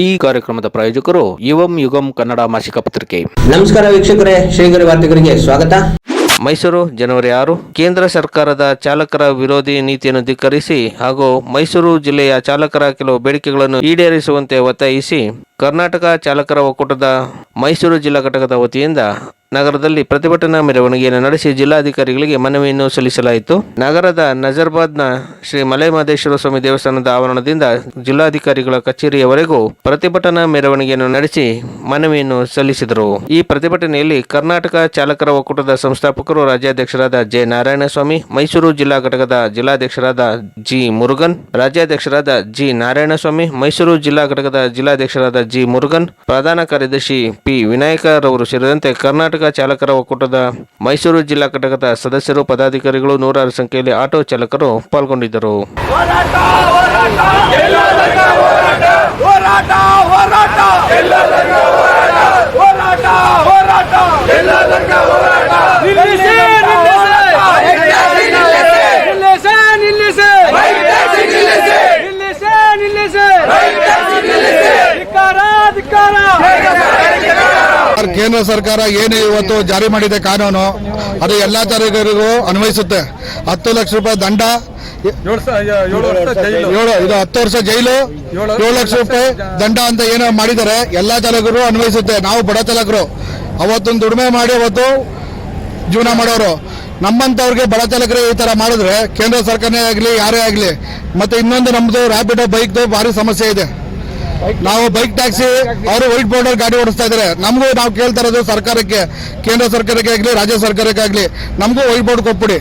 ಈ ಕಾರ್ಯಕ್ರಮದ ಪ್ರಾಯೋಜಕರು ಯುವಂ ಯುಗಂ ಕನ್ನಡ ಮಾಸಿಕ ಪತ್ರಿಕೆ. ನಮಸ್ಕಾರ ವೀಕ್ಷಕರೇ ಶ್ರೀಗರಿ ವಾರ್ತೆಗರಿಗೆ ಸ್ವಾಗತ. ಮೈಸೂರು ಜನವರಿ ಆರು ಕೇಂದ್ರ ಸರ್ಕಾರದ ಚಾಲಕರ ವಿರೋಧಿ ನೀತಿಯನ್ನು ಧಿಕ್ಕರಿಸಿ ಹಾಗೂ ಮೈಸೂರು ಜಿಲ್ಲೆಯ ಚಾಲಕರ ಕೆಲವು ಬೇಡಿಕೆಗಳನ್ನು ಈಡೇರಿಸುವಂತೆ ಒತ್ತಾಯಿಸಿ ಕರ್ನಾಟಕ ಚಾಲಕರ ಒಕ್ಕೂಟದ ಮೈಸೂರು ಜಿಲ್ಲಾ ಘಟಕದ ವತಿಯಿಂದ ನಗರದಲ್ಲಿ ಪ್ರತಿಭಟನಾ ಮೆರವಣಿಗೆಯನ್ನು ನಡೆಸಿ ಜಿಲ್ಲಾಧಿಕಾರಿಗಳಿಗೆ ಮನವಿಯನ್ನು ಸಲ್ಲಿಸಲಾಯಿತು. ನಗರದ ನಜರ್ಬಾದ್ನ ಶ್ರೀ ಮಲೆಮಹದೇಶ್ವರ ಸ್ವಾಮಿ ದೇವಸ್ಥಾನದ ಆವರಣದಿಂದ ಜಿಲ್ಲಾಧಿಕಾರಿಗಳ ಕಚೇರಿಯವರೆಗೂ ಪ್ರತಿಭಟನಾ ಮೆರವಣಿಗೆಯನ್ನು ನಡೆಸಿ ಮನವಿಯನ್ನು ಸಲ್ಲಿಸಿದರು. ಈ ಪ್ರತಿಭಟನೆಯಲ್ಲಿ ಕರ್ನಾಟಕ ಚಾಲಕರ ಒಕ್ಕೂಟದ ಸಂಸ್ಥಾಪಕರು ರಾಜ್ಯಾಧ್ಯಕ್ಷರಾದ ಜೆ ನಾರಾಯಣಸ್ವಾಮಿ, ಮೈಸೂರು ಜಿಲ್ಲಾ ಘಟಕದ ಜಿಲ್ಲಾಧ್ಯಕ್ಷರಾದ ಜಿ ಮುರುಗನ್, ರಾಜ್ಯಾಧ್ಯಕ್ಷರಾದ ಜಿ ನಾರಾಯಣಸ್ವಾಮಿ, ಮೈಸೂರು ಜಿಲ್ಲಾ ಘಟಕದ ಜಿಲ್ಲಾಧ್ಯಕ್ಷರಾದ ಜಿ ಮುರುಗನ್, ಪ್ರಧಾನ ಕಾರ್ಯದರ್ಶಿ ಪಿ ವಿನಾಯಕರವರು ಸೇರಿದಂತೆ ಕರ್ನಾಟಕ ಚಾಲಕರ ಒಕ್ಕೂಟದ ಮೈಸೂರು ಜಿಲ್ಲಾ ಘಟಕದ ಸದಸ್ಯರು ಪದಾಧಿಕಾರಿಗಳು ನೂರಾರು ಸಂಖ್ಯೆಯಲ್ಲಿ ಆಟೋ ಚಾಲಕರು ಪಾಲ್ಗೊಂಡಿದ್ದರು ಹೋರಾಟ ಹೋರಾಟ ಹೋರಾಟ ಹೋರಾಟ ನಿಲ್ಲಿಸಿ ನಿಲ್ಲಿಸಿ ನಿಲ್ಲಿಸಿ ನಿಲ್ಲಿಸಿ ನಿಲ್ಲಿಸಿ ಧಿಕ್ಕಾರ ಧಿಕ್ಕಾರ ಸರ್, ಕೇಂದ್ರ ಸರ್ಕಾರ ಏನು ಇವತ್ತು ಜಾರಿ ಮಾಡಿದೆ ಕಾನೂನು ಅದು ಎಲ್ಲ ತರಗರಿಗೂ ಅನ್ವಯಿಸುತ್ತೆ. ಹತ್ತು ಲಕ್ಷ ರೂಪಾಯಿ ದಂಡ ಏಳು ಇದು ಹತ್ತು ವರ್ಷ ಜೈಲು. ಏಳು ಲಕ್ಷ ರೂಪಾಯಿ ದಂಡ ಅಂತ ಏನೋ ಮಾಡಿದ್ದಾರೆ ಎಲ್ಲ ಚಾಲಕರು ಅನ್ವಯಿಸುತ್ತೆ. ನಾವು ಬಡ ಚಾಲಕರು ಅವತ್ತೊಂದು ದುಡಿಮೆ ಮಾಡಿ ಅವತ್ತು ಜೀವನ ಮಾಡೋರು. ನಮ್ಮಂತವ್ರಿಗೆ ಬಡ ಚಾಲಕರು ಈ ತರ ಮಾಡಿದ್ರೆ ಕೇಂದ್ರ ಸರ್ಕಾರನೇ ಆಗ್ಲಿ ಯಾರೇ ಆಗ್ಲಿ ಮತ್ತೆ ಇನ್ನೊಂದು ನಮ್ದು ರ್ಯಾಪಿಡೋ ಬೈಕ್ದು ಭಾರಿ ಸಮಸ್ಯೆ ಇದೆ. ನಾವು ಬೈಕ್ ಟ್ಯಾಕ್ಸಿ ಅವರು ವೈಟ್ ಬೋರ್ಡರ್ ಗಾಡಿ ಓಡಿಸ್ತಾ ಇದ್ದಾರೆ ನಮಗೂ ನಾವು ಕೇಳ್ತಾ ಇರೋದು ಸರ್ಕಾರಕ್ಕೆ ಕೇಂದ್ರ ಸರ್ಕಾರಕ್ಕೆ ಆಗಲಿ ರಾಜ್ಯ ಸರ್ಕಾರಕ್ಕೆ ಆಗಲಿ ನಮಗೂ ವೈಟ್ ಬೋರ್ಡ್ ಕೊಟ್ಬಿಡಿ.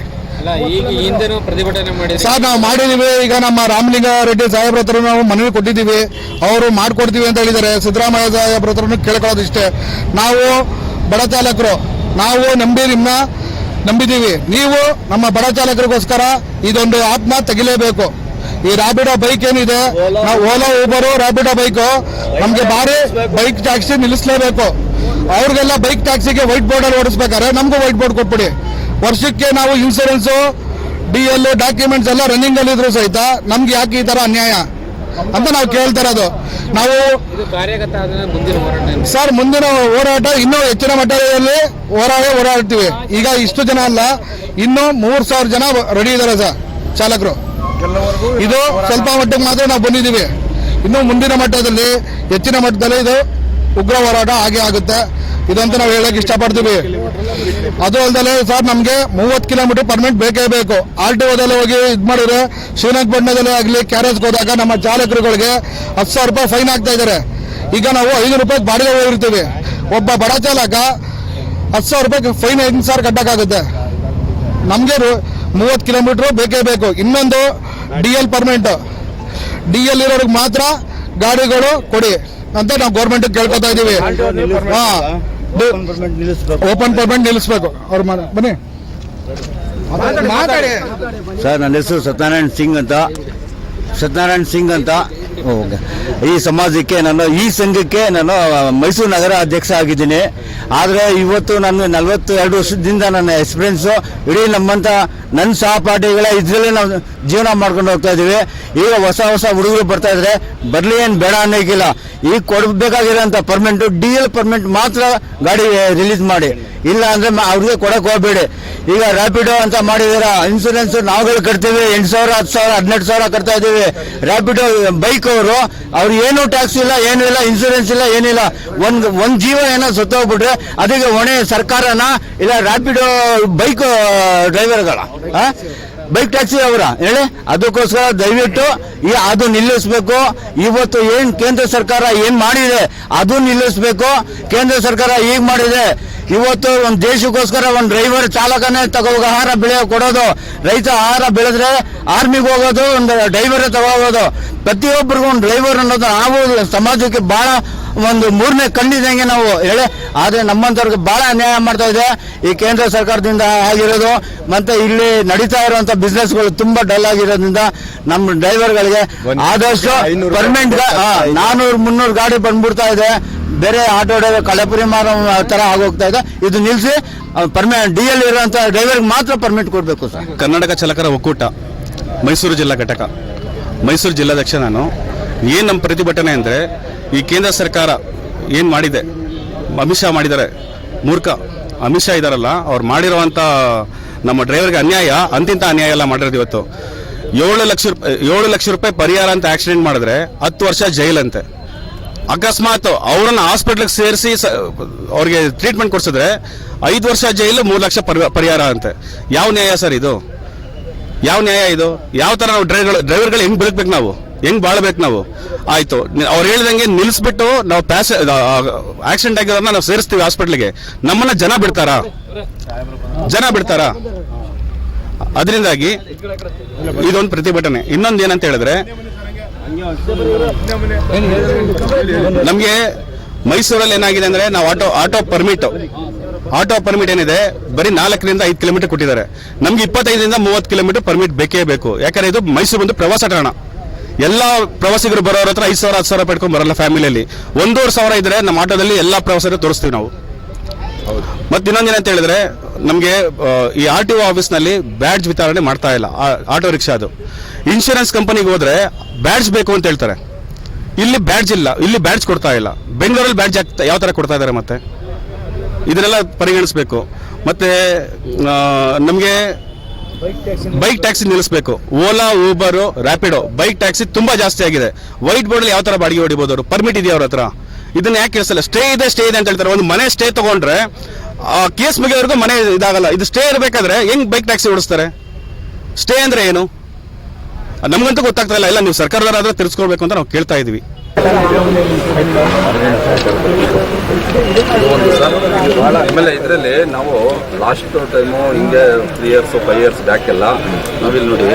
ಸರ್ ನಾವು ಮಾಡಿದೀವಿ ಈಗ ನಮ್ಮ ರಾಮಲಿಂಗ ರೆಡ್ಡಿ ಸಾಹೇಬ್ರ ಹತ್ರ ನಾವು ಮನವಿ ಕೊಟ್ಟಿದ್ದೀವಿ. ಅವರು ಮಾಡ್ಕೊಡ್ತೀವಿ ಅಂತ ಹೇಳಿದ್ದಾರೆ. ಸಿದ್ದರಾಮಯ್ಯ ಸಾಹೇಬ್ರ ಹತ್ರ ಕೇಳ್ಕೊಳ್ಳೋದು ಇಷ್ಟೇ. ನಾವು ಬಡ ಚಾಲಕರು ನಾವು ನಂಬಿ ನಿಮ್ಮ ನಂಬಿದ್ದೀವಿ. ನೀವು ನಮ್ಮ ಬಡ ಚಾಲಕರಿಗೋಸ್ಕರ ಇದೊಂದು ಆತ್ಮ ತೆಗಿಲೇಬೇಕು. ಈ ರಾಬಿಡಾ ಬೈಕ್ ಏನಿದೆ? ನಾವು ಓಲಾ ಊಬರು ರಾಬಿಡೋ ಬೈಕ್ ನಮ್ಗೆ ಬಾರಿ ಬೈಕ್ ಟ್ಯಾಕ್ಸಿ ನಿಲ್ಲಿಸಲೇಬೇಕು. ಅವ್ರಿಗೆಲ್ಲ ಬೈಕ್ ಟ್ಯಾಕ್ಸಿಗೆ ವೈಟ್ ಬೋರ್ಡ್ ಅಲ್ಲಿ ಓಡಿಸ್ಬೇಕಾದ್ರೆ ನಮಗೂ ವೈಟ್ ಬೋರ್ಡ್ ಕೊಟ್ಬಿಡಿ. ವರ್ಷಕ್ಕೆ ನಾವು ಇನ್ಸೂರೆನ್ಸ್ ಡಿ ಎಲ್ ಡಾಕ್ಯುಮೆಂಟ್ಸ್ ಎಲ್ಲ ರನ್ನಿಂಗ್ ಅಲ್ಲಿ ಇದ್ರು ಸಹಿತ ನಮ್ಗೆ ಯಾಕೆ ಈ ತರ ಅನ್ಯಾಯ? ಅಂತ ನಾವು ಕೇಳ್ತಾ ಇರೋದು. ನಾವು? ಸರ್ ಮುಂದಿನ ಹೋರಾಟ ಇನ್ನೂ ಹೆಚ್ಚಿನ ಮಟ್ಟದಲ್ಲಿ ಹೋರಾಟ ಹೋರಾಡ್ತೀವಿ. ಈಗ ಇಷ್ಟು ಜನ ಅಲ್ಲ ಇನ್ನೂ ಮೂರ್ ಸಾವಿರ ಜನ ರೆಡಿ ಇದಾರೆ ಸರ್ ಚಾಲಕರು. ಇದು ಸ್ವಲ್ಪ ಮಟ್ಟಿಗೆ ಮಾತ್ರ ನಾವು ಬಂದಿದ್ದೀವಿ. ಇನ್ನು ಮುಂದಿನ ಮಟ್ಟದಲ್ಲಿ ಹೆಚ್ಚಿನ ಮಟ್ಟದಲ್ಲಿ ಇದು ಉಗ್ರ ಹೋರಾಟ ಹಾಗೆ ಆಗುತ್ತೆ. ಇದಂತ ನಾವು ಹೇಳಕ್ ಇಷ್ಟಪಡ್ತೀವಿ. ಅದು ಅಲ್ಲದೆ ಸರ್ ನಮಗೆ ಮೂವತ್ತು ಕಿಲೋಮೀಟರ್ ಪರ್ಮಿಟ್ ಬೇಕೇ ಬೇಕು. ಆರ್ ಟಿ ಓದಲ್ಲಿ ಹೋಗಿ ಇದು ಮಾಡಿದ್ರೆ ಶ್ರೀರಂಗಪಟ್ಟಣದಲ್ಲೇ ಆಗಲಿ ಕ್ಯಾರೇಜ್ಗೆ ಹೋದಾಗ ನಮ್ಮ ಚಾಲಕರುಗಳಿಗೆ ಹತ್ತು ಸಾವಿರ ರೂಪಾಯಿ ಫೈನ್ ಆಗ್ತಾ ಇದ್ದಾರೆ. ಈಗ ನಾವು ಐದು ರೂಪಾಯಿ ಬಾಡಿಗೆ ಹೋಗಿರ್ತೀವಿ. ಒಬ್ಬ ಬಡ ಚಾಲಕ ಹತ್ತು ಸಾವಿರ ರೂಪಾಯಿ ಫೈನ್ ಐದು ಸಾವಿರ ಕಟ್ಟಕ್ಕಾಗುತ್ತೆ. ನಮಗೆ ಮೂವತ್ತು ಕಿಲೋಮೀಟರ್ ಬೇಕೇ ಬೇಕು. ಇನ್ನೊಂದು D L permanent D L ಇರೋರಿಗೆ ಮಾತ್ರ ಗಾಡಿಗಳು ಕೊಡಿ ಅಂತ ನಾವು ಗೌರ್ಮೆಂಟ್ ಕೇಳ್ಕೊತಾ ಇದೀವಿ. ಹಾ. ಓಪನ್ ಪರ್ಮೆಂಟ್ ನಿಲ್ಲಿಸ್ಬೇಕು. ಅವ್ರ ಬನ್ನಿ. ಸರ್ ನನ್ನ ಹೆಸರು ಸತ್ಯನಾರಾಯಣ್ ಸಿಂಗ್ ಅಂತ. ಸತ್ಯನಾರಾಯಣ್ ಸಿಂಗ್ ಅಂತ. ಈ ಸಮಾಜಕ್ಕೆ ನಾನು, ಈ ಸಂಘಕ್ಕೆ ನಾನು ಮೈಸೂರು ನಗರ ಅಧ್ಯಕ್ಷ ಆಗಿದ್ದೀನಿ. ಆದರೆ ಇವತ್ತು ನಾನು ನಲವತ್ತು ಎರಡು ವರ್ಷದಿಂದ ನನ್ನ ಎಕ್ಸ್ಪೀರಿಯನ್ಸು ಇಡೀ ನಮ್ಮಂಥ ನನ್ನ ಸಹಪಾಠಿಗಳ ಇದರಲ್ಲೇ ನಾವು ಜೀವನ ಮಾಡ್ಕೊಂಡು ಹೋಗ್ತಾ ಇದ್ದೀವಿ ಈಗ ಹೊಸ ಹೊಸ ಹುಡುಗರು ಬರ್ತಾ ಇದ್ರೆ, ಬರಲಿ ಏನು ಬೇಡ ಅನ್ನೋಕ್ಕಿಲ್ಲ. ಈಗ ಕೊಡಬೇಕಾಗಿರೋಂಥ ಪರ್ಮೆಂಟು ಡಿ ಎಲ್ ಪರ್ಮೆಂಟ್ ಮಾತ್ರ ಗಾಡಿ ರಿಲೀಸ್ ಮಾಡಿ. ಇಲ್ಲ ಅಂದರೆ ಅವ್ರಿಗೆ ಕೊಡೋಕೆ ಹೋಗ್ಬೇಡಿ. ಈಗ ರ್ಯಾಪಿಡೋ ಅಂತ ಮಾಡಿದಾರ ಇನ್ಸೂರೆನ್ಸ್ ನಾವುಗಳು ಕಟ್ತೀವಿ, ಎಂಟು ಸಾವಿರ, ಹತ್ತು ಸಾವಿರ, ಹದಿನೆಂಟು ಸಾವಿರ ಕಟ್ತಾ ಇದೀವಿ. ರ್ಯಾಪಿಡೋ ಬೈಕ್ ಅವರು, ಅವ್ರು ಏನು ಟ್ಯಾಕ್ಸ್ ಇಲ್ಲ, ಏನು ಇಲ್ಲ ಇನ್ಸೂರೆನ್ಸ್ ಇಲ್ಲ ಏನಿಲ್ಲ ಒಂದ್ ಒಂದ್ ಜೀವ ಏನೋ ಸತ್ತೋಗ್ಬಿಟ್ರೆ ಅದಕ್ಕೆ ಹೊಣೆ ಸರ್ಕಾರನ ಇಲ್ಲ ರ್ಯಾಪಿಡೋ ಬೈಕ್ ಡ್ರೈವರ್ಗಳ ಬೈಕ್ ಟ್ಯಾಕ್ಸಿ ಅವರ, ಹೇಳಿ? ಅದಕ್ಕೋಸ್ಕರ ದಯವಿಟ್ಟು ಈ ಅದು ನಿಲ್ಲಿಸಬೇಕು. ಇವತ್ತು ಏನ್ ಕೇಂದ್ರ ಸರ್ಕಾರ ಏನ್ ಮಾಡಿದೆ, ಅದು ನಿಲ್ಲಿಸಬೇಕು. ಕೇಂದ್ರ ಸರ್ಕಾರ ಈಗ ಮಾಡಿದೆ. ಇವತ್ತು ಒಂದು ದೇಶಕ್ಕೋಸ್ಕರ ಒಂದು ಡ್ರೈವರ್ ಚಾಲಕನೇ ತಗೋ ಆಹಾರ ಬೆಳೆ ಕೊಡೋದು. ರೈತ ಆಹಾರ ಬೆಳೆದ್ರೆ ಆರ್ಮಿಗೆ ಹೋಗೋದು ಒಂದು ಡ್ರೈವರ್ ತಗೋಬೋದು ಪ್ರತಿಯೊಬ್ಬರಿಗೂ ಒಂದು ಡ್ರೈವರ್ ಅನ್ನೋದು ನಾವು ಸಮಾಜಕ್ಕೆ ಬಹಳ ಒಂದು ಮೂರನೇ ಕಣ್ಣಿದಂಗೆ ನಾವು ಹೇಳಿ ಆದ್ರೆ ನಮ್ಮಂಥವ್ರಿಗೆ ಬಹಳ ಅನ್ಯಾಯ ಮಾಡ್ತಾ ಇದೆ. ಈ ಕೇಂದ್ರ ಸರ್ಕಾರದಿಂದ ಆಗಿರೋದು ಮತ್ತೆ ಇಲ್ಲಿ ನಡೀತಾ ಇರುವಂತ ಬಿಸ್ನೆಸ್ಗಳು ತುಂಬಾ ಡಲ್ ಆಗಿರೋದ್ರಿಂದ ನಮ್ಮ ಡ್ರೈವರ್ಗಳಿಗೆ ಆದಷ್ಟು ಪರ್ಮನೆಂಟ್ ನಾನೂರು ಮುನ್ನೂರು ಗಾಡಿ ಬಂದ್ಬಿಡ್ತಾ ಇದೆ. ಬೇರೆ ಆಟೋ ಡ್ರೈವರ್ ಕಳೆಪುರಿ ಮಾರೋ ತರ ಆಗೋಗ್ತಾ ಇದೆ. ಇದು ನಿಲ್ಸಿ ಪರ್ಮನೆಂಟ್ ಡಿ ಎಲ್ ಇರುವಂತ ಡ್ರೈವರ್ಗೆ ಮಾತ್ರ ಪರ್ಮಿಟ್ ಕೊಡಬೇಕು ಸರ್. ಕರ್ನಾಟಕ ಚಾಲಕರ ಒಕ್ಕೂಟ, ಮೈಸೂರು ಜಿಲ್ಲಾ ಘಟಕ. ಮೈಸೂರು ಜಿಲ್ಲಾಧ್ಯಕ್ಷ ನಾನು. ಏನು ನಮ್ಮ ಪ್ರತಿಭಟನೆ ಅಂದರೆ, ಈ ಕೇಂದ್ರ ಸರ್ಕಾರ ಏನು ಮಾಡಿದೆ? ಅಮಿತ್ ಶಾ ಮಾಡಿದ್ದಾರೆ. ಮೂರ್ಖ. ಅಮಿತ್ ಶಾ ಇದಾರಲ್ಲ ಅವ್ರು ಮಾಡಿರುವಂಥ ನಮ್ಮ ಡ್ರೈವರ್ಗೆ ಅನ್ಯಾಯ, ಅಂತಿಂತ ಅನ್ಯಾಯ ಎಲ್ಲ ಮಾಡಿರೋದು ಇವತ್ತು. ಏಳು ಲಕ್ಷ ರೂಪಾಯಿ ಏಳು ಲಕ್ಷ ರೂಪಾಯಿ ಪರಿಹಾರ ಅಂತ ಆಕ್ಸಿಡೆಂಟ್ ಮಾಡಿದ್ರೆ, ಹತ್ತು ವರ್ಷ ಜೈಲಂತೆ. ಅಕಸ್ಮಾತ್ ಅವರನ್ನು ಹಾಸ್ಪಿಟ್ಲಿಗೆ ಸೇರಿಸಿ ಅವ್ರಿಗೆ ಟ್ರೀಟ್ಮೆಂಟ್ ಕೊಡಿಸಿದ್ರೆ ಐದು ವರ್ಷ ಜೈಲು, ಮೂರು ಲಕ್ಷ ಪರಿ- ಪರಿಹಾರ ಅಂತೆ. ಯಾವ ನ್ಯಾಯ ಸರ್ ಇದು? ಯಾವ ನ್ಯಾಯ ಇದು? ಯಾವ ತರ ನಾವು ಡ್ರೈವರ್ ಡ್ರೈವರ್ಗಳು ಹೆಂಗ್ ಬದುಕ್ಬೇಕು ನಾವು? ಹೆಂಗ್ ಬಾಳ್ಬೇಕು ನಾವು? ಆಯ್ತು. ಅವ್ರು ಹೇಳಿದಂಗೆ ನಿಲ್ಲಿಸ್ಬಿಟ್ಟು ನಾವು ಪ್ಯಾಸ ಆಕ್ಸಿಡೆಂಟ್ ಆಗಿರೋದನ್ನ ನಾವು ಸೇರಿಸ್ತೀವಿ ಹಾಸ್ಪಿಟ್ಲಿಗೆ. ನಮ್ಮನ್ನ ಜನ ಬಿಡ್ತಾರಾ? ಜನ ಬಿಡ್ತಾರಾ? ಅದರಿಂದಾಗಿ ಇದೊಂದು ಪ್ರತಿಭಟನೆ. ಇನ್ನೊಂದು ಏನಂತ ಹೇಳಿದ್ರೆ ನಮಗೆ ಮೈಸೂರಲ್ಲಿ ಏನಾಗಿದೆ ಅಂದ್ರೆ ನಾವು auto auto permit auto permit ಏನಿದೆ? ಬರೀ ನಾಲ್ಕರಿಂದ ಐದು ಕಿಲೋಮೀಟರ್ ಕೊಟ್ಟಿದ್ದಾರೆ. ನಮ್ಗೆ ಇಪ್ಪತ್ತೈದರಿಂದ ಮೂವತ್ತು ಕಿಲೋಮೀಟರ್ ಪರ್ಮಿಟ್ ಬೇಕೇ ಬೇಕು. ಯಾಕಂದ್ರೆ ಇದು ಮೈಸೂರು ಒಂದು ಪ್ರವಾಸ ತಾಣ. ಎಲ್ಲ ಪ್ರವಾಸಿಗರು ಬರೋರ ಹತ್ರ ಐದು ಸಾವಿರ ಹತ್ತು ಸಾವಿರ ಪಡ್ಕೊಂಡು ಬರಲ್ಲ ಫ್ಯಾಮಿಲಿಯಲ್ಲಿ ಒಂದೂವರೆ ಸಾವಿರ ಇದ್ರೆ ನಮ್ಮ ಆಟೋದಲ್ಲಿ ಎಲ್ಲ ಪ್ರವಾಸರು ತೋರಿಸ್ತೀವಿ ನಾವು. ಮತ್ತೆ ಇನ್ನೊಂದೇನಂತ ಹೇಳಿದ್ರೆ ನಮಗೆ ಈ ಆರ್ ಟಿ ಒ ಆಫೀಸ್ನಲ್ಲಿ ಬ್ಯಾಡ್ಜ್ ವಿತರಣೆ ಮಾಡ್ತಾ ಇಲ್ಲ. ಆಟೋ ರಿಕ್ಷಾದು ಇನ್ಶೂರೆನ್ಸ್ ಕಂಪನಿಗೆ ಹೋದ್ರೆ ಬ್ಯಾಡ್ಜ್ ಬೇಕು ಅಂತ ಹೇಳ್ತಾರೆ. ಇಲ್ಲಿ ಬ್ಯಾಡ್ಜ್ ಇಲ್ಲ. ಇಲ್ಲಿ ಬ್ಯಾಡ್ಜ್ ಕೊಡ್ತಾ ಇಲ್ಲ. ಬೆಂಗಳೂರಲ್ಲಿ ಬ್ಯಾಡ್ಜ್ ಯಾವ ಥರ ಕೊಡ್ತಾ ಇದ್ದಾರೆ ಮತ್ತೆ? ಇದನ್ನೆಲ್ಲ ಪರಿಗಣಿಸಬೇಕು. ಮತ್ತೆ ನಮಗೆ ಬೈಕ್ ಟ್ಯಾಕ್ಸಿ ನಿಲ್ಲಿಸಬೇಕು. Ola, Uber Rapido bike taxi ತುಂಬಾ ಜಾಸ್ತಿ ಆಗಿದೆ. ವೈಟ್ ಬೋರ್ಡ್ ಯಾವ ತರ ಬಾಡಿಗೆ ಹೊಡಿಬೋದು ಅವರು? ಪರ್ಮಿಟ್ ಇದೆಯಾ ಅವ್ರ ಹತ್ರ? ಇದನ್ನ ಯಾಕೆ ಕೇಳಿಸಲ್ಲ? ಸ್ಟೇ ಇದೆ ಸ್ಟೇ ಇದೆ ಅಂತ ಹೇಳ್ತಾರೆ. ಒಂದು ಮನೆ ಸ್ಟೇ ತಗೊಂಡ್ರೆ ಕೇಸ್ ಮುಗಿಯೋವರೆಗೂ ಮನೆ ಇದಾಗಲ್ಲ. ಇದು ಸ್ಟೇ ಇರಬೇಕಾದ್ರೆ ಹೆಂಗ್ ಬೈಕ್ ಟ್ಯಾಕ್ಸಿ ಓಡಿಸ್ತಾರೆ? ಸ್ಟೇ ಅಂದ್ರೆ ಏನು? ನಮಗಂತೂ ಗೊತ್ತಾಗ್ತಾ ಇಲ್ಲ. ಇಲ್ಲ ನೀವು ಸರ್ಕಾರದವರಾದ್ರೆ ತಿರ್ಸ್ಕೊಳ್ಬೇಕು ಅಂತ ನಾವು ಕೇಳ್ತಾ ಇದೀವಿ ಆಮೇಲೆ ಇದರಲ್ಲಿ ನಾವು ಲಾಸ್ಟ್ ಟೈಮು ಹಿಂಗೆ three years five years back ಎಲ್ಲ ನಾವಿಲ್ಲಿ ನೋಡಿ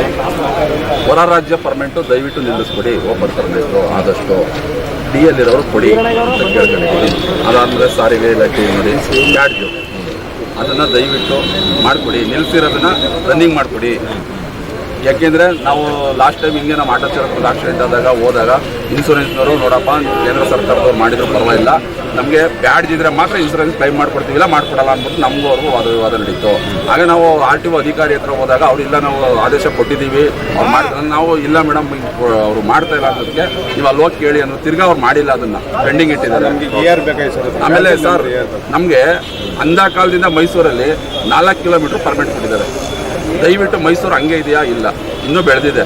ಹೊರ ರಾಜ್ಯ ಪರ್ಮೆಂಟು ದಯವಿಟ್ಟು ನಿಲ್ಲಿಸ್ಬಿಡಿ ಓಪನ್ ಪರ್ಮೆಂಟು ಆದಷ್ಟು ಡಿ ಎಲ್ಲಿರೋರು ಕೊಡಿ ಅಂತ ಕೇಳ್ಕೊಂಡಿದ್ದೀನಿ ಅದಾದಮೇಲೆ ಸಾರಿಗೆ ಇಲಾಖೆ ನೋಡಿ ಬ್ಯಾಡ್ಜು ಅದನ್ನು ದಯವಿಟ್ಟು ಮಾಡಿಕೊಡಿ. ನಿಲ್ಲಿಸಿರೋದನ್ನ ರನ್ನಿಂಗ್ ಮಾಡಿಕೊಡಿ. ಯಾಕೆಂದ್ರೆ ನಾವು ಲಾಸ್ಟ್ ಟೈಮ್ ಹಿಂಗೆ ನಮ್ಮ ಆಟೋ ಚಾಲಕರು ಆಕ್ಸಿಡೆಂಟ್ ಆದಾಗ ಹೋದಾಗ ಇನ್ಸೂರೆನ್ಸ್ನವರು ನೋಡಪ್ಪ ಕೇಂದ್ರ ಸರ್ಕಾರದವ್ರು ಮಾಡಿದ್ರು ಪರವಾಗಿಲ್ಲ. ನಮಗೆ ಬ್ಯಾಡ್ ಇದ್ರೆ ಮಾತ್ರ ಇನ್ಸೂರೆನ್ಸ್ ಕ್ಲೈಮ್ ಮಾಡ್ಕೊಡ್ತೀವಿ ಇಲ್ಲ ಮಾಡ್ಕೊಡಲ್ಲ ಅಂದ್ಬಿಟ್ಟು ನಮಗೂ ಅವ್ರಿಗೂ ವಾದ ವಿವಾದ ನಡೀತು. ಆಗ ನಾವು ಆರ್ ಟಿ ಒ ಅಧಿಕಾರಿ ಹತ್ರ ಹೋದಾಗ ಅವ್ರು ಇಲ್ಲ ನಾವು ಆದೇಶ ಕೊಟ್ಟಿದ್ದೀವಿ ಅವ್ರು ಮಾಡ್ತಾರೆ. ನಾವು ಇಲ್ಲ ಮೇಡಮ್ ಅವರು ಮಾಡ್ತಾ ಇಲ್ಲ ಅನ್ನೋದಕ್ಕೆ ನೀವು ಅಲ್ಲಿ ಹೋಗಿ ಕೇಳಿ ಅನ್ನೋ ತಿರ್ಗಾ ಅವ್ರು ಮಾಡಿಲ್ಲ ಅದನ್ನ ಪೆಂಡಿಂಗ್ ಇಟ್ಟಿದ್ದಾರೆ. ಆಮೇಲೆ ಸರ್ ನಮಗೆ ಅಂದ ಕಾಲದಿಂದ ಮೈಸೂರಲ್ಲಿ ನಾಲ್ಕು ಕಿಲೋಮೀಟರ್ ಪರ್ಮಿಟ್ ಕೊಟ್ಟಿದ್ದಾರೆ. ದಯವಿಟ್ಟು ಮೈಸೂರು ಹಂಗೆ ಇದೆಯಾ? ಇಲ್ಲ. ಇನ್ನೂ ಬೆಳೆದಿದೆ.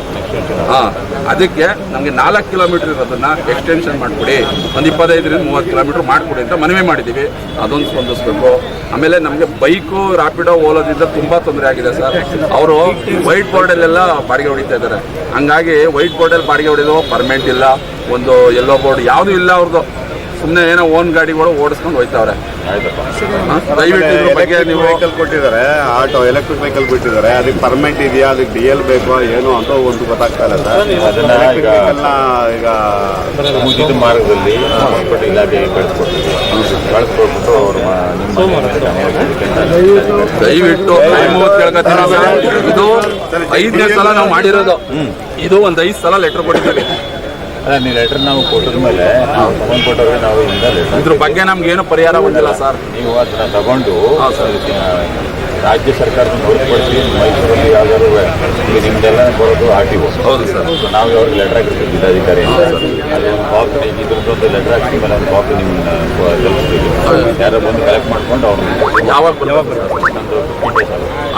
ಹಾಂ, ಅದಕ್ಕೆ ನಮಗೆ ನಾಲ್ಕು ಕಿಲೋಮೀಟರ್ ಇರೋದನ್ನ ಎಕ್ಸ್ಟೆನ್ಷನ್ ಮಾಡಿಕೊಡಿ. ಒಂದು ಇಪ್ಪತ್ತೈದರಿಂದ ಮೂವತ್ತು ಕಿಲೋಮೀಟರ್ ಮಾಡಿಕೊಡಿ ಅಂತ ಮನವಿ ಮಾಡಿದ್ದೀವಿ ಅದೊಂದು ಸ್ಪಂದಿಸ್ಬೇಕು. ಆಮೇಲೆ ನಮಗೆ ಬೈಕು ರಾಪಿಡೋ ಓಲೋದ್ರಿಂದ ತುಂಬ ತೊಂದರೆ ಆಗಿದೆ ಸರ್. ಅವರು ವೈಟ್ ಬೋರ್ಡಲ್ಲೆಲ್ಲ ಬಾಡಿಗೆ ಹೊಡಿತಾ ಇದ್ದಾರೆ. ಹಂಗಾಗಿ ವೈಟ್ ಬೋರ್ಡಲ್ಲಿ ಬಾಡಿಗೆ ಹೊಡೆದು ಪರ್ಮೆಂಟ್ ಇಲ್ಲ. ಒಂದು ಎಲ್ಲೋ ಬೋರ್ಡ್ ಯಾವುದೂ ಇಲ್ಲ ಅವ್ರದ್ದು. ಸುಮ್ಮನೆ ಏನೋ ಓನ್ ಗಾಡಿಗಳು ಓಡಿಸ್ಕೊಂಡು ಹೋಯ್ತಾವ್ರೆ? ದಯವಿಟ್ಟು ಬಗ್ಗೆ ನೀವು ವೆಹಿಕಲ್ ಕೊಟ್ಟಿದ್ದಾರೆ. ಆಟೋ ಎಲೆಕ್ಟ್ರಿಕ್ ವೆಹಿಕಲ್ ಬಿಟ್ಟಿದ್ದಾರೆ. ಅದಕ್ಕೆ ಪರ್ಮೆಂಟ್ ಇದೆಯಾ? ಅದಕ್ಕೆ ಡಿ ಎಲ್ ಬೇಕೋ ಏನೋ ಅಂತ ಒಂದು ಗೊತ್ತಾಗ್ತಾ ಇಲ್ಲ ಸರ್. ಎಲೆಕ್ಟ್ರಿಕ್ ವೆಹಿಕಲ್ನ ಈಗ ಮುಗಿದ ಮಾರ್ಗದಲ್ಲಿ ಅವರು ನಿಮ್ಮ ದಯವಿಟ್ಟು ಇದು ಐದನೇ ಸಲ ನಾವು ಮಾಡಿರೋದು. ಇದು ಒಂದು ಐದು ಸಲ ಲೆಟರ್ ಕೊಟ್ಟಿದ್ದೀವಿ. ಅಲ್ಲ ನೀವು ಲೆಟರ್ ನಾವು ಕೊಟ್ಟಿದ ಮೇಲೆ ನಾವು ಸಂಬಂಧಪಟ್ಟವ್ರಿಗೆ ನಾವು ಇಂದ ಇದ್ರ ಬಗ್ಗೆ ನಮ್ಗೆ ಏನು ಪರಿಹಾರ ಬಂದಿಲ್ಲ ಸರ್ ನೀವು ಅದನ್ನ ತಗೊಂಡು. ರಾಜ್ಯ ಸರ್ಕಾರದ ಹೊರತುಪಡಿಸಿ ಮೈಸೂರಲ್ಲಿ ಯಾವ್ದಾದ್ರು ಈಗ ನಿಮ್ದೆಲ್ಲ ಬರೋದು ಆರ್ ಟಿ ಹೌದು ಸರ್ ನಾವು ಅವ್ರಿಗೆ ಲೆಟರ್ ಹಾಕಿರ್ತೀವಿ ಜಿಲ್ಲಾಧಿಕಾರಿಯಿಂದ ಅದೊಂದು ಕಾಪಿ ಇದ್ರದ್ದೊಂದು ಲೆಟರ್ ಹಾಕ್ತೀವಿ ಮೇಲೆ ಒಂದು ಕಾಪಿ ನಿಮ್ಮನ್ನ ತಲುಪಿಸ್ತೀವಿ. ಯಾರೋ ಬಂದು ಕಲೆಕ್ಟ್ ಮಾಡ್ಕೊಂಡು ಅವ್ರನ್ನ ಯಾವಾಗ ಒಂದು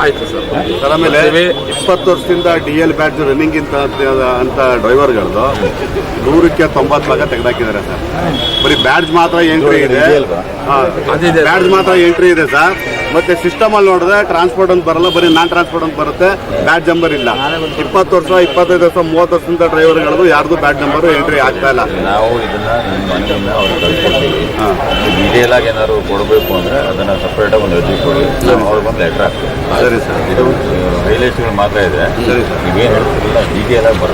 ಆಯ್ತು ಸರ್. ಸರ್ ಆಮೇಲೆ ಇಪ್ಪತ್ತು ವರ್ಷದಿಂದ ಡಿ ಎಲ್ ಬ್ಯಾಡ್ಜ್ ರನ್ನಿಂಗ್ ಇಂತ ಅಂತ ಡ್ರೈವರ್ಗಳದ್ದು ನೂರಕ್ಕೆ ತೊಂಬತ್ತು ಭಾಗ ತೆಗೆದಾಕಿದ್ದಾರೆ ಸರ್. ಬರೀ ಬ್ಯಾಡ್ಜ್ ಮಾತ್ರ ಎಂಟ್ರಿ ಇದೆ. ಅದಿದೆ. ಬ್ಯಾಡ್ಜ್ ಮಾತ್ರ ಎಂಟ್ರಿ ಇದೆ ಸರ್. ಮತ್ತೆ ಸಿಸ್ಟಮ್ ಅಲ್ಲಿ ನೋಡಿದ್ರೆ ಟ್ರಾನ್ಸ್ಪೋರ್ಟ್ ಅಂತ ಬರಲ್ಲ ಬರೀ ನಾನ್ ಟ್ರಾನ್ಸ್ಪೋರ್ಟ್ ಅಂತ ಬರುತ್ತೆ. ಬ್ಯಾಡ್ ನಂಬರ್ ಇಲ್ಲ. ಇಪ್ಪತ್ತು ವರ್ಷ ಇಪ್ಪತ್ತೈದು ವರ್ಷ ಮೂವತ್ತು ವರ್ಷದಿಂದ ಡ್ರೈವರ್ಗಳದ್ದು ಯಾರ್ದು ಬ್ಯಾಡ್ ನಂಬರ್ ಎಂಟ್ರಿ ಆಗ್ತಾ ಇಲ್ಲ. ನಾವು ಇದನ್ನ ಅವ್ರಿಗೆ ಡೀಟೇಲ್ ಆಗಿ ಏನಾದ್ರು ಕೊಡಬೇಕು ಅಂದ್ರೆ ಅದನ್ನ ಸಪ್ರೇಟ್ ಆಗಿ ಒಂದು ಅರ್ಜಿ ಕೊಡಿ. ನಾವು ಅವ್ರಿಗೊಂದು ಲೆಟರ್ ಸರಿ ಸರ್. ಇದು ಹೈಲೈಟ್ಸ್ಗಳು ಮಾತ್ರ ಇದೆ. ನೀವೇನು ಹೇಳ್ತಿರಲ್ಲ ಡೀಟೇಲ್ ಆಗಿ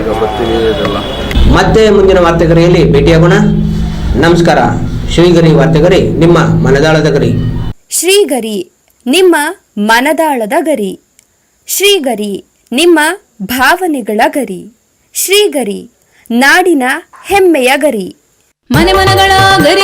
ಈಗ ಬರ್ತೀವಿ ಇದೆಲ್ಲ. ಮತ್ತೆ ಮುಂದಿನ ವಾರ್ತೆಗರಿಯಲ್ಲಿ ಭೇಟಿಯಾಗೋಣ. ನಮಸ್ಕಾರ. ಶ್ರೀಗರಿ ವಾರ್ತೆಗರಿ ನಿಮ್ಮ ಮನದಾಳದ ಗರಿ. ಶ್ರೀಗರಿ ನಿಮ್ಮ ಮನದಾಳದ ಗರಿ. ಶ್ರೀಗರಿ ನಿಮ್ಮ ಭಾವನೆಗಳ ಗರಿ. ಶ್ರೀಗರಿ ನಾಡಿನ ಹೆಮ್ಮೆಯ ಗರಿ. ಮನೆ ಮನಗಳ ಶ್ರೀಗರಿ